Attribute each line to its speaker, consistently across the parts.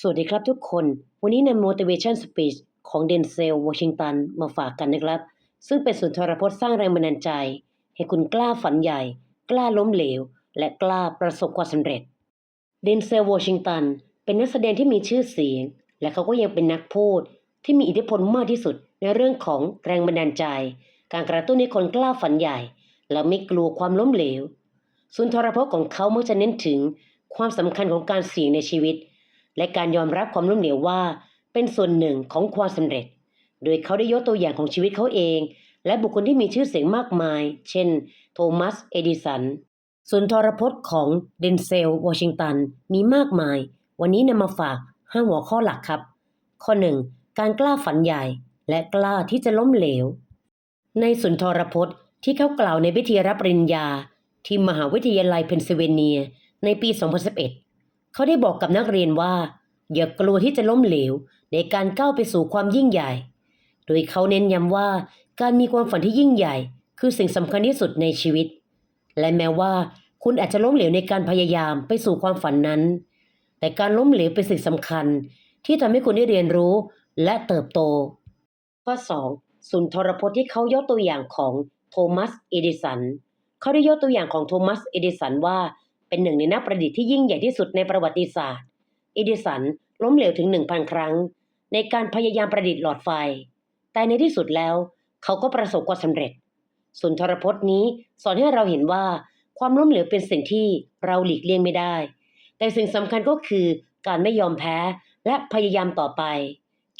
Speaker 1: สวัสดีครับทุกคน วันนี้ใน motivation speech ของเดนเซลวอชิงตันมาฝากกันนะครับ ซึ่งเป็นสุนทรพจน์สร้างแรงบันดาลใจ ให้คุณกล้าฝันใหญ่ กล้าล้มเหลว และกล้าประสบความสำเร็จ เดนเซลวอชิงตันเป็นนักแสดงที่มีชื่อเสียง และเขาก็ยังเป็นนักพูดที่มีอิทธิพลมากที่สุดในเรื่องของแรงบันดาลใจ การกระตุ้นให้คนกล้าฝันใหญ่ และไม่กลัวความล้มเหลว สุนทรพจน์ของเขามักจะเน้นถึงความสำคัญของการเสี่ยงในชีวิต และการยอมรับความล้มเหลวว่า เป็นส่วนหนึ่งของความสำเร็จ โดยเขาได้ยกตัวอย่างของชีวิตเขาเอง และบุคคลที่มีชื่อเสียงมากมาย เช่น โทมัส เอดิสันสุนทรพจน์ของเดนเซล วอชิงตัน มีมากมาย วันนี้นำมาฝากห้าหัวข้อหลักครับ ข้อ 1. การกล้าฝันใหญ่ และกล้าที่จะล้มเหลว ในสุนทรพจน์ที่เขากล่าวในพิธีรับปริญญา ที่มหาวิทยาลัยเพนซิลเวเนีย ในปี 2011 เขาได้บอกกับนักเรียนว่า อย่ากลัวที่จะล้มเหลวในการก้าวไปสู่ความยิ่งใหญ่ โดยเขาเน้นย้ำว่าการมีความฝันที่ยิ่งใหญ่ คือสิ่งสำคัญที่สุดในชีวิต และแม้ว่าคุณอาจจะล้มเหลวในการพยายามไปสู่ความฝันนั้น แต่การล้มเหลวเป็นสิ่งสำคัญ ที่ทำให้คุณได้เรียนรู้และเติบโต ข้อ 2. สุนทรพจน์ที่เขายกตัวอย่างของโทมัส เอดิสัน เขาได้ยกตัวอย่างของโทมัส เอดิสันว่า เป็นหนึ่งในนักประดิษฐ์ที่ยิ่งใหญ่ที่สุดในประวัติศาสตร์ เอดิสันล้มเหลวถึง 1,000 ครั้ง ในการพยายามประดิษฐ์หลอดไฟ แต่ในที่สุดแล้ว เขาก็ประสบความสำเร็จ สุนทรพจน์นี้สอนให้เราเห็นว่าความล้มเหลวเป็นสิ่งที่เราหลีกเลี่ยงไม่ได้ แต่สิ่งสำคัญก็คือการไม่ยอมแพ้และพยายามต่อไป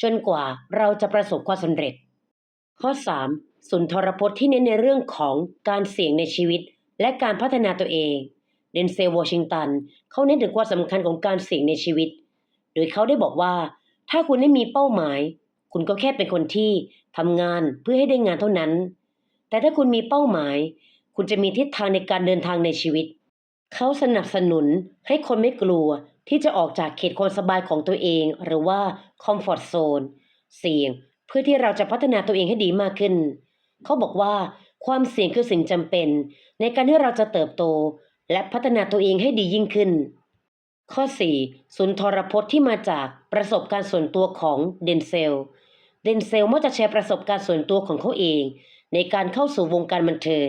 Speaker 1: จนกว่าเราจะประสบความสำเร็จ ข้อ 3. สุนทรพจน์ที่เน้นในเรื่องของการเสี่ยงในชีวิต และการพัฒนาตัวเอง เดนเซลวอชิงตันเขาเน้นถึงความสำคัญของการเสี่ยงในชีวิต โดยเขาได้บอกว่า ถ้าคุณไม่มีเป้าหมาย คุณก็แค่เป็นคนที่ทำงานเพื่อให้ได้งานเท่านั้น แต่ถ้าคุณมีเป้าหมาย คุณจะมีทิศทางในการเดินทางในชีวิต เขาสนับสนุนให้คนไม่กลัวที่จะออกจากเขตความสบายของตัวเอง หรือว่าคอมฟอร์ z โซนเสี่ยงเพื่อที่เราจะพัฒนาตัวเองให้ดีมากขึ้น เขาบอกว่าความเสี่ยงคือสิ่งจำเป็น ในการที่เราจะเติบโต และพัฒนาตัวเองให้ดียิ่งขึ้น ข้อ 4. สุนทรพจน์ที่มาจากประสบการณ์ส่วนตัวของเดนเซล เดนเซลมักจะแชร์ประสบการณ์ส่วนตัวของเขาเอง ในการเข้าสู่วงการบันเทิง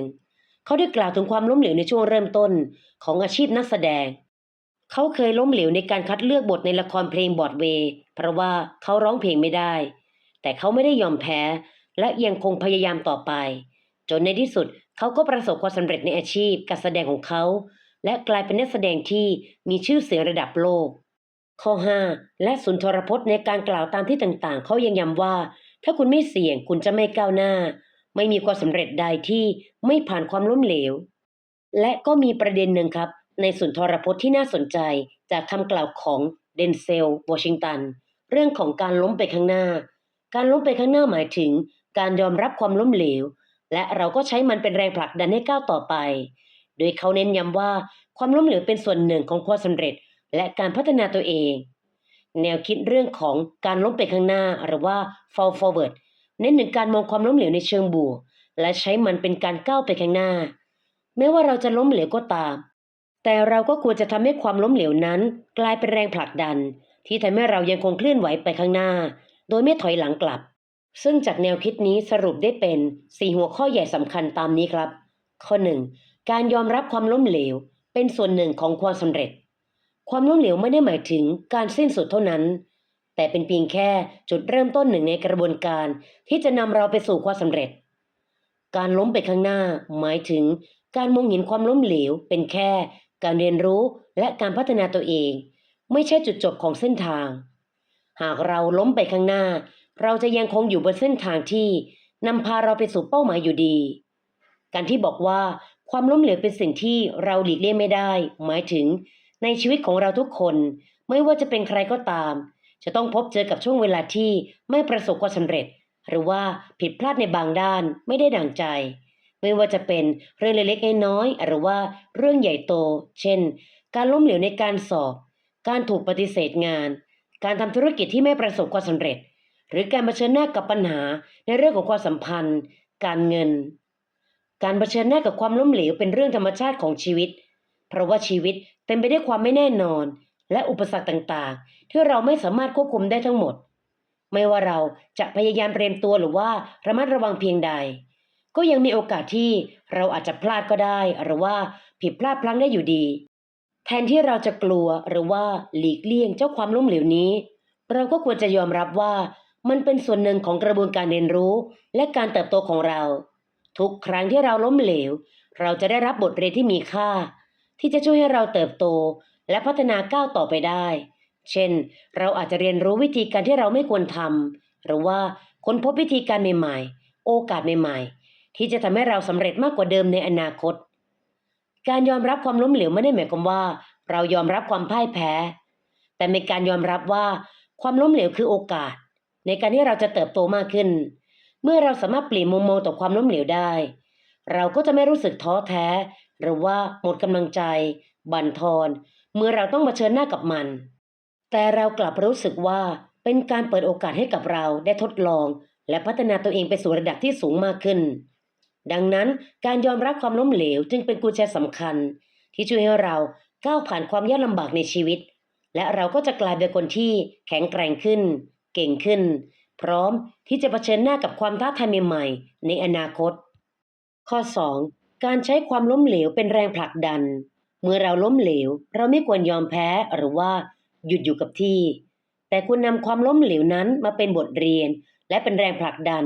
Speaker 1: เขาได้กล่าวถึงความล้มเหลวในช่วงเริ่มต้นของอาชีพนักแสดง เขาเคยล้มเหลวในการคัดเลือกบทในละครเพลงบอดเวย์เพราะว่าเขาร้องเพลงไม่ได้ แต่เขาไม่ได้ยอมแพ้ และยังคงพยายามต่อไป จนในที่สุดเขาก็ประสบความสำเร็จในอาชีพการแสดงของเขา และกลายเป็นนักแสดงที่มีชื่อเสียงระดับโลก ข้อ 5 และสุนทรพจน์ในการกล่าวตามที่ต่างๆ เขายังย้ำว่า ถ้าคุณไม่เสี่ยงคุณจะไม่ก้าวหน้า ไม่มีความสำเร็จใดที่ไม่ผ่านความล้มเหลว และก็มีประเด็นหนึ่งครับ ในสุนทรพจน์ที่น่าสนใจจากคำกล่าวของเดนเซลวอชิงตันเรื่องของการล้มไปข้างหน้า การล้มไปข้างหน้าหมายถึง การยอมรับความล้มเหลว และเราก็ใช้มันเป็นแรงผลักดันให้ก้าวต่อไป โดยเขาเน้นย้ำว่าความล้มเหลวเป็นส่วนหนึ่งของความสำเร็จ และการพัฒนาตัวเอง แนวคิดเรื่องของการล้มไปข้างหน้าหรือว่า fall forward เน้นถึงการมองความล้มเหลวในเชิงบวกและใช้มันเป็นการก้าวไปข้างหน้า แม้ว่าเราจะล้มเหลวก็ตาม แต่เราก็ควรจะทำให้ความล้มเหลวนั้น กลายเป็นแรงผลักดัน ที่ทำให้เรายังคงเคลื่อนไหวไปข้างหน้า โดยไม่ถอยหลังกลับ ซึ่งจากแนวคิดนี้สรุปได้เป็น 4 หัวข้อใหญ่สำคัญตามนี้ครับ ข้อ 1. การยอมรับความล้มเหลว เป็นส่วนหนึ่งของความสำเร็จ ความล้มเหลวไม่ได้หมายถึงการสิ้นสุดเท่านั้น แต่เป็นเพียงแค่จุดเริ่มต้นหนึ่งในกระบวนการ ที่จะนำเราไปสู่ความสำเร็จ การล้มไปข้างหน้า หมายถึง การมองเห็นความล้มเหลว เป็นแค่ การเรียนรู้และการพัฒนาตัวเอง ไม่ใช่จุดจบของเส้นทาง หากเราล้มไปข้างหน้า เราจะยังคงอยู่บนเส้นทางที่นำพาเราไปสู่เป้าหมายอยู่ดี การที่บอกว่าความล้มเหลวเป็นสิ่งที่เราหลีกเลี่ยงไม่ได้ หมายถึงในชีวิตของเราทุกคน ไม่ว่าจะเป็นใครก็ตาม จะต้องพบเจอกับช่วงเวลาที่ไม่ประสบความสำเร็จ หรือว่าผิดพลาดในบางด้านไม่ได้ดั่งใจ ไม่ว่าจะเป็นเรื่องเล็กๆน้อยๆหรือว่าเรื่องใหญ่โต เช่น การล้มเหลวในการสอบ การถูกปฏิเสธงาน การทำธุรกิจที่ไม่ประสบความสำเร็จ หรือการเผชิญหน้ากับปัญหาในเรื่องของความสัมพันธ์ การเงิน การเผชิญหน้ากับความล้มเหลวเป็นเรื่องธรรมชาติของชีวิต เพราะว่าชีวิตเต็มไปด้วยความไม่แน่นอน และอุปสรรคต่างๆ ที่เราไม่สามารถควบคุมได้ทั้งหมด ไม่ว่าเราจะพยายามเตรียมตัวหรือว่าระมัดระวังเพียงใด ก็ยังมีโอกาสที่เราอาจจะพลาดก็ได้ หรือว่าผิดพลาดพลั้งได้อยู่ดี แทนที่เราจะกลัวหรือว่าหลีกเลี่ยงเจ้าความล้มเหลวนี้ เราก็ควรจะยอมรับว่า มันเป็นส่วนหนึ่งของกระบวนการเรียนรู้และการเติบโตของเรา ทุกครั้งที่เราล้มเหลว เราจะได้รับบทเรียนที่มีค่า ที่จะช่วยให้เราเติบโตและพัฒนาก้าวต่อไปได้ เช่น เราอาจจะเรียนรู้วิธีการที่เราไม่ควรทำหรือว่าค้นพบวิธีการใหม่ๆ โอกาสใหม่ๆ ที่จะทำให้เราสำเร็จมากกว่าเดิมในอนาคต การยอมรับความล้มเหลวไม่ได้หมายความว่า เรายอมรับความพ่ายแพ้ แต่เป็นการยอมรับว่าความล้มเหลวคือโอกาส ในการที่เราจะเติบโตมากขึ้น เมื่อเราสามารถเปลี่ยนมุมมองต่อความล้มเหลวได้ เราก็จะไม่รู้สึกท้อแท้ หรือว่าหมดกำลังใจ บั่นทอนเมื่อเราต้องมาเผชิญหน้ากับมัน แต่เรากลับรู้สึกว่าเป็นการเปิดโอกาสให้กับเราได้ทดลอง และพัฒนาตัวเองไปสู่ระดับที่สูงมากขึ้น ดังนั้นการยอมรับความล้มเหลวจึงเป็นกุญแจสำคัญ ที่ช่วยให้เราก้าวผ่านความยากลำบากในชีวิต และเราก็จะกลายเป็นคนที่แข็งแกร่งขึ้น เก่งขึ้น พร้อมที่จะเผชิญหน้ากับความท้าทายใหม่ๆ ในอนาคต ข้อ 2. การใช้ความล้มเหลวเป็นแรงผลักดัน เมื่อเราล้มเหลว เราไม่ควรยอมแพ้หรือว่าหยุดอยู่กับที่ แต่ควรนำความล้มเหลวนั้นมาเป็นบทเรียน และเป็นแรงผลักดัน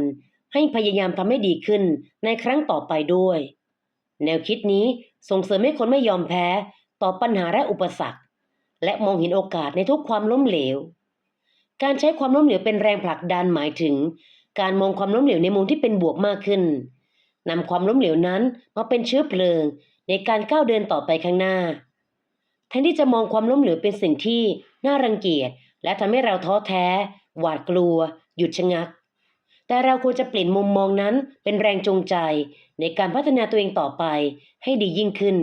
Speaker 1: ให้พยายามทำให้ดีขึ้นในครั้งต่อไปด้วย แนวคิดนี้ส่งเสริมให้คนไม่ยอมแพ้ต่อปัญหาและอุปสรรค และมองเห็นโอกาสในทุกความล้มเหลว การใช้ความล้มเหลวเป็นแรงผลักดันหมายถึง การมองความล้มเหลวในมุมที่เป็นบวกมากขึ้นนำความล้มเหลวนั้นมาเป็นเชื้อเพลิงในการก้าวเดินต่อไปข้างหน้า แทนที่จะมองความล้มเหลวเป็นสิ่งที่น่ารังเกียจและทำให้เราท้อแท้ หวาดกลัว หยุดชะงัก แต่เราควรจะเปลี่ยนมุมมองนั้นเป็นแรงจูงใจในการพัฒนาตัวเองต่อไปให้ดียิ่งขึ้น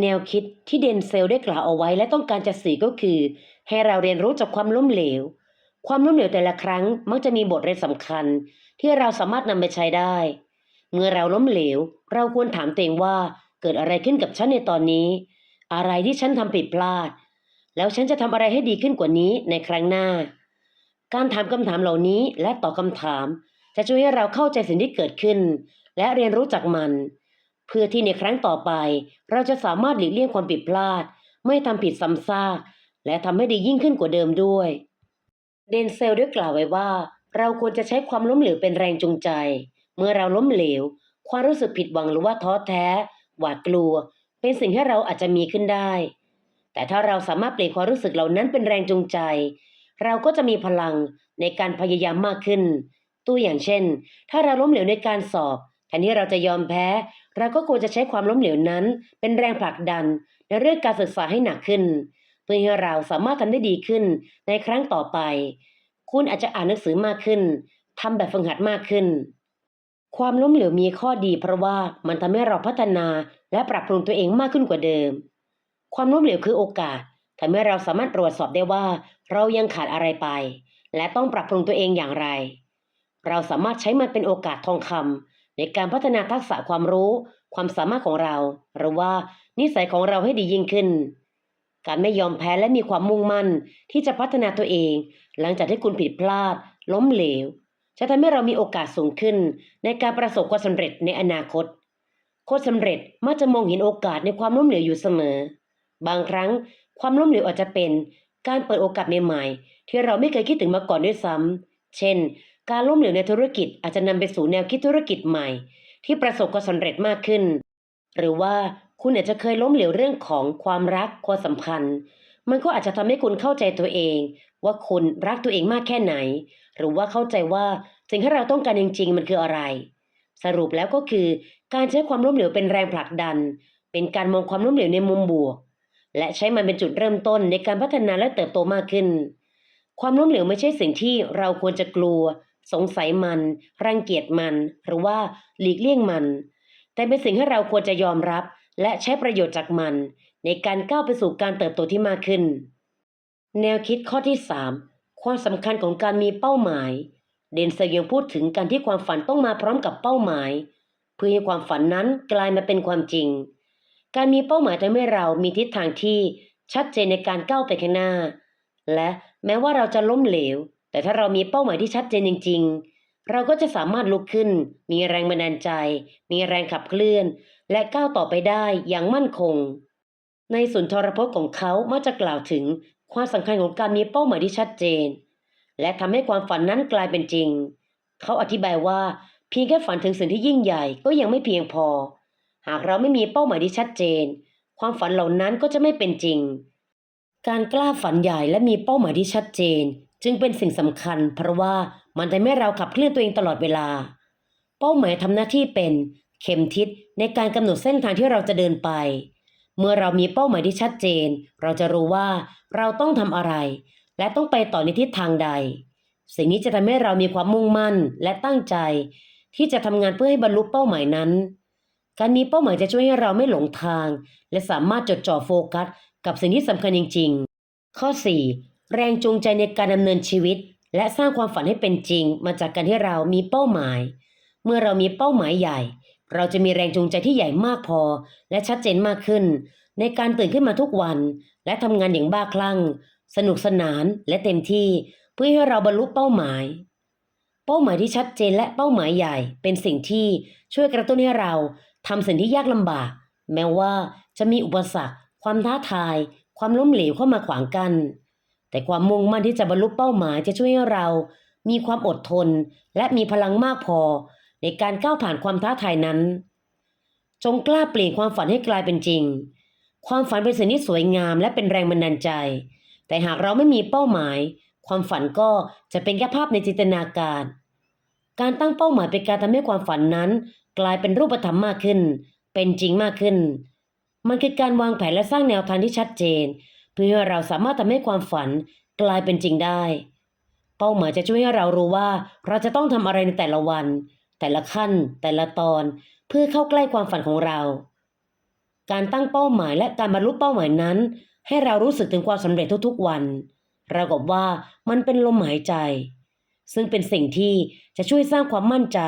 Speaker 1: แนวคิดที่เดนเซลได้กล่าวเอาไว้และต้องการจะสื่อก็คือ ให้เราเรียนรู้จากความล้มเหลว ความล้มเหลวแต่ละครั้งมักจะมีบทเรียนสำคัญ ที่เราสามารถนำไปใช้ได้ เมื่อเราล้มเหลว เราควรถามตัวเองว่าเกิดอะไรขึ้นกับฉันในตอนนี้ อะไรที่ฉันทำผิดพลาด แล้วฉันจะทำอะไรให้ดีขึ้นกว่านี้ในครั้งหน้า การถามคำถามเหล่านี้และตอบคำถาม จะช่วยให้เราเข้าใจสิ่งที่เกิดขึ้น และเรียนรู้จากมัน เพื่อที่ในครั้งต่อไป เราจะสามารถหลีกเลี่ยงความผิดพลาด ไม่ทำผิดซ้ำซาก และทำให้ดียิ่งขึ้นกว่าเดิมด้วย เดนเซลได้กล่าวไว้ว่า เราควรจะใช้ความล้มเหลวเป็นแรงจูงใจ เมื่อเราล้มเหลว ความรู้สึกผิดหวังหรือว่าท้อแท้ หวาดกลัว เป็นสิ่งที่เราอาจจะมีขึ้นได้ แต่ถ้าเราสามารถเปลี่ยนความรู้สึกเหล่านั้นเป็นแรงจูงใจ เราก็จะมีพลังในการพยายามมากขึ้น ตัวอย่างเช่น ถ้าเราล้มเหลวในการสอบแทนที่เราจะยอมแพ้ เราก็ควรจะใช้ความล้มเหลวนั้น เป็นแรงผลักดันในเรื่องการศึกษาให้หนักขึ้น เพื่อให้เราสามารถทำได้ดีขึ้นในครั้งต่อไป คุณอาจจะอ่านหนังสือมากขึ้นทำแบบฝึกหัดมากขึ้น ความล้มเหลวมีข้อดี เพราะว่ามันทำให้เราพัฒนาและปรับปรุงตัวเองมากขึ้นกว่าเดิม ความล้มเหลวคือโอกาสทำให้เราสามารถตรวจสอบได้ว่า เรายังขาดอะไรไป และต้องปรับปรุงตัวเองอย่างไร เราสามารถใช้มันเป็นโอกาสทองคำในการพัฒนาทักษะความรู้ ความสามารถของเรา หรือว่านิสัยของเราให้ดียิ่งขึ้น การไม่ยอมแพ้และมีความมุ่งมั่นที่จะพัฒนาตัวเอง หลังจากที่คุณผิดพลาด ล้มเหลว จะทำให้เรามีโอกาสสูงขึ้น ในการประสบความสำเร็จในอนาคต โคนสำเร็จมักจะมองเห็นโอกาสในความล้มเหลวอยู่เสมอ บางครั้งความล้มเหลวอาจจะเป็น การเปิดโอกาสใหม่ๆ ที่เราไม่เคยคิดถึงมาก่อนด้วยซ้ำเช่น การล้มเหลวในธุรกิจอาจจะนำไปสู่แนวคิดธุรกิจใหม่ ที่ประสบความสำเร็จมากขึ้น หรือว่า คุณอาจจะเคยล้มเหลวเรื่องของความรักความสัมพันธ์ มันก็อาจจะทำให้คุณเข้าใจตัวเอง ว่าคุณรักตัวเองมากแค่ไหน หรือว่าเข้าใจว่าสิ่งที่เราต้องการจริง ๆ มันคืออะไร สรุปแล้วก็คือ การใช้ความล้มเหลวเป็นแรงผลักดัน เป็นการมองความล้มเหลวในมุมบวก และใช้มันเป็นจุดเริ่มต้นในการพัฒนาและเติบโตมากขึ้น ความล้มเหลวไม่ใช่สิ่งที่เราควรจะกลัว สงสัยมัน รังเกียจมัน หรือว่าหลีกเลี่ยงมัน แต่เป็นสิ่งที่เราควรจะยอมรับ และใช้ประโยชน์จากมัน ในการก้าวไปสู่การเติบโตที่มากขึ้น แนวคิดข้อที่ 3 ความสำคัญของการมีเป้าหมาย เดนเซลยังพูดถึงการที่ความฝันต้องมาพร้อมกับเป้าหมาย เพื่อให้ความฝันนั้นกลายมาเป็นความจริง การมีเป้าหมายทำให้เรามีทิศทางที่ชัดเจนในการก้าวไปข้างหน้า และแม้ว่าเราจะล้มเหลว แต่ถ้าเรามีเป้าหมายที่ชัดเจนจริง ๆ เราก็จะสามารถลุกขึ้น มีแรงบันดาลใจ มีแรงขับเคลื่อน และก้าวต่อไปได้อย่างมั่นคง ในสุนทรพจน์ของเขามักจะกล่าวถึงความสำคัญของการมีเป้าหมายที่ชัดเจน และทำให้ความฝันนั้นกลายเป็นจริง เขาอธิบายว่าเพียงแค่ฝันถึงสิ่งที่ยิ่งใหญ่ก็ยังไม่เพียงพอ หากเราไม่มีเป้าหมายที่ชัดเจน ความฝันเหล่านั้นก็จะไม่เป็นจริง การกล้าฝันใหญ่และมีเป้าหมายที่ชัดเจน จึงเป็นสิ่งสำคัญ เพราะว่ามันทำให้เราขับเคลื่อนตัวเองตลอดเวลา เป้าหมายทำหน้าที่เป็น เข็มทิศในการกำหนดเส้นทางที่เราจะเดินไป เมื่อเรามีเป้าหมายที่ชัดเจน เราจะรู้ว่าเราต้องทำอะไร และต้องไปต่อในทิศทางใด สิ่งนี้จะทำให้เรามีความมุ่งมั่นและตั้งใจ ที่จะทำงานเพื่อให้บรรลุเป้าหมายนั้น การมีเป้าหมายจะช่วยให้เราไม่หลงทาง และสามารถจดจ่อโฟกัส กับสิ่งที่สำคัญจริง ๆ ข้อ 4 แรงจูงใจในการดำเนินชีวิต และสร้างความฝันให้เป็นจริง มาจากการที่เรามีเป้าหมาย เมื่อเรามีเป้าหมายใหญ่ เราจะมีแรงจูงใจที่ใหญ่มากพอ และชัดเจนมากขึ้น ในการตื่นขึ้นมาทุกวัน และทำงานอย่างบ้าคลั่ง สนุกสนานและเต็มที่เพื่อให้เราบรรลุเป้าหมาย เป้าหมายที่ชัดเจนและเป้าหมายใหญ่เป็นสิ่งที่ช่วยกระตุ้นให้เราทำสิ่งที่ยากลำบาก แม้ว่าจะมีอุปสรรค ความท้าทาย ความล้มเหลวเข้ามาขวางกัน แต่ความมุ่งมั่นที่จะบรรลุเป้าหมายจะช่วยให้เรา มีความอดทน และมีพลังมากพอ ในการก้าวผ่านความท้าทายนั้น จงกล้าเปลี่ยนความฝันให้กลายเป็นจริง ความฝันเป็นสิ่งที่สวยงามและเป็นแรงบันดาลใจ แต่หากเราไม่มีเป้าหมาย ความฝันก็จะเป็นแค่ภาพในจินตนาการ การตั้งเป้าหมายเป็นการทำให้ความฝันนั้น กลายเป็นรูปธรรมมากขึ้น เป็นจริงมากขึ้น มันคือการวางแผนและสร้างแนวทางที่ชัดเจน เพื่อให้เราสามารถทำให้ความฝันกลายเป็นจริงได้ เป้าหมายจะช่วยให้เรารู้ว่า เราจะต้องทำอะไรในแต่ละวัน แต่ละขั้น แต่ละตอนเพื่อเข้าใกล้ความฝันของเรา การตั้งเป้าหมายและการบรรลุเป้าหมายนั้น ให้เรารู้สึกถึงความสำเร็จทุกๆวันเรากับว่ามันเป็นลมหายใจ ซึ่งเป็นสิ่งที่จะช่วยสร้างความมั่นใจ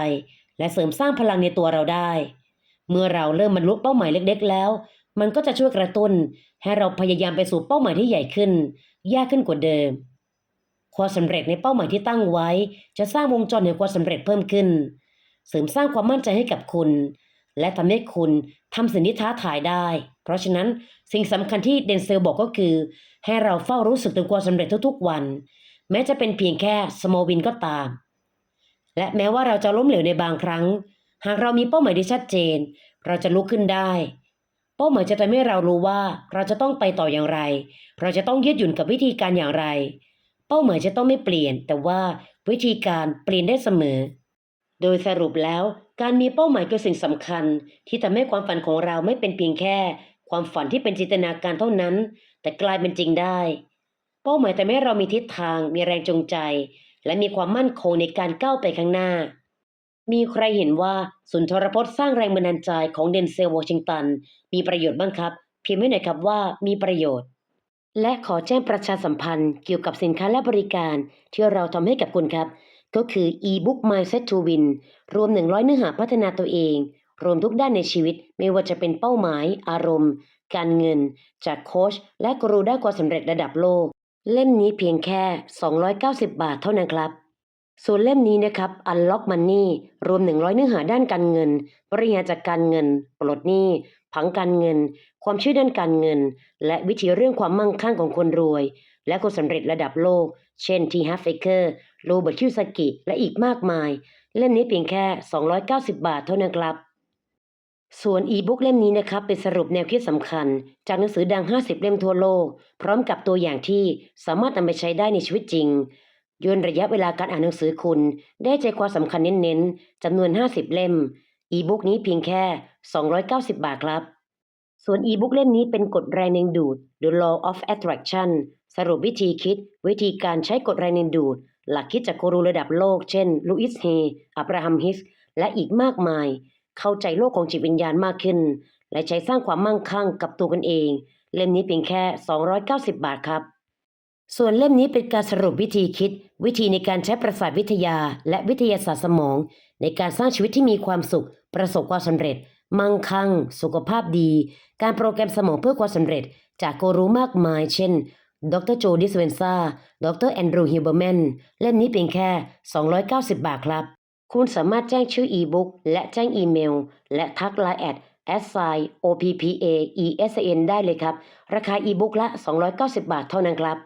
Speaker 1: และเสริมสร้างพลังในตัวเราได้ เมื่อเราเริ่มบรรลุเป้าหมายเล็ก ๆ แล้ว มันก็จะช่วยกระตุ้น ให้เราพยายามไปสู่เป้าหมายที่ใหญ่ขึ้น ยากขึ้นกว่าเดิมความสำเร็จในเป้าหมายที่ตั้งไว้ จะสร้างวงจรแห่งความสำเร็จเพิ่มขึ้น เสริมสร้างความมั่นใจให้กับคุณ และทำให้คุณทำสิ่งที่ท้าทายได้ เพราะฉะนั้นสิ่งสำคัญที่เดนเซลบอกก็คือ ให้เราเฝ้ารู้สึกถึงความสำเร็จทุกๆวัน แม้จะเป็นเพียงแค่ small win ก็ตาม และแม้ว่าเราจะล้มเหลวในบางครั้ง หากเรามีเป้าหมายที่ชัดเจน เราจะลุกขึ้นได้ เป้าหมายจะทำให้เรารู้ว่าเราจะต้องไปต่ออย่างไร เราจะต้องยืดหยุ่นกับวิธีการอย่างไร เป้าหมายจะต้องไม่เปลี่ยน แต่ว่าวิธีการเปลี่ยนได้เสมอ โดยสรุปแล้วการมีเป้าหมายคือสิ่งสำคัญ ที่ทำให้ความฝันของเราไม่เป็นเพียงแค่ ความฝันที่เป็นจินตนาการเท่านั้น แต่กลายเป็นจริงได้ เป้าหมายทำให้เรามีทิศทาง มีแรงจูงใจ และมีความมั่นคงในการก้าวไปข้างหน้า มีใครเห็นว่าสุนทรพจน์สร้างแรงบันดาลใจของเดนเซลวอชิงตัน มีประโยชน์บ้างครับพิมพ์ไว้หน่อยครับว่ามีประโยชน์ และขอแจ้งประชาสัมพันธ์เกี่ยวกับสินค้าและบริการที่เราทำให้กับคุณครับ ก็คือ e-book Mindset to Win รวม 100 เนื้อหาพัฒนาตัวเอง รวมทุกด้านในชีวิต ไม่ว่าจะเป็นเป้าหมาย อารมณ์ การเงิน จากโค้ชและกรูด้านความสำเร็จระดับโลก เล่มนี้เพียงแค่ 290 บาทเท่านั้นครับ ส่วนเล่มนี้นะครับ Unlock Money รวม 100 เนื้อหาด้านการเงิน บริหารจัดการเงิน ปลดหนี้ ผังการเงิน ความเชื่อด้านการเงิน และวิธีเรื่องความมั่งคั่งของคนรวย และคนสำเร็จระดับโลก เช่น T. Harv Eker โรเบิร์ตคิวซากิ และอีกมากมาย เล่มนี้เพียงแค่ 290 บาทเท่านั้นครับ ส่วนอีบุ๊กเล่มนี้นะครับ เป็นสรุปแนวคิดสำคัญ จากหนังสือดัง 50 เล่มทั่วโลก พร้อมกับตัวอย่างที่สามารถนำไปใช้ได้ในชีวิตจริงย่นระยะเวลาการอ่านหนังสือคุณ ได้ใจความสำคัญเน้นๆจำนวน 50 เล่ม อีบุ๊กนี้เพียงแค่ 290 บาทครับ ส่วนอีบุ๊กเล่มนี้เป็นกฎแรงดึงดูด The Law of Attraction สรุปวิธีคิด วิธีการใช้กฎแรงดึงดูด หลักคิดจากกูรูระดับโลก เช่นลูอิสเฮอับราฮัมฮิส และอีกมากมาย เข้าใจโลกของจิตวิญญาณมากขึ้น และใช้สร้างความมั่งคั่งกับตัวกันเอง เล่มนี้เพียงแค่ 290 บาทครับ ส่วนเล่มนี้เป็นการสรุปวิธีคิด วิธีในการใช้ประสาทวิทยา และวิทยาศาสตร์สมอง ในการสร้างชีวิตที่มีความสุข ประสบความสำเร็จ มั่งคั่ง สุขภาพดี การโปรแกรมสมองเพื่อความสำเร็จ จากกูรูมากมาย เช่น ดรโจดิสเวนซาดรแอนดรูฮิวเบอร์แมน เล่มนี้เพียงแค่ 290 บาทครับ คุณสามารถแจ้งชื่ออีบุ๊กและแจ้งอีเมล และทักไลน์แอด s i o p p a e s n ได้เลยครับ ราคาอีบุ๊กละ 290 บาทเท่านั้นครับ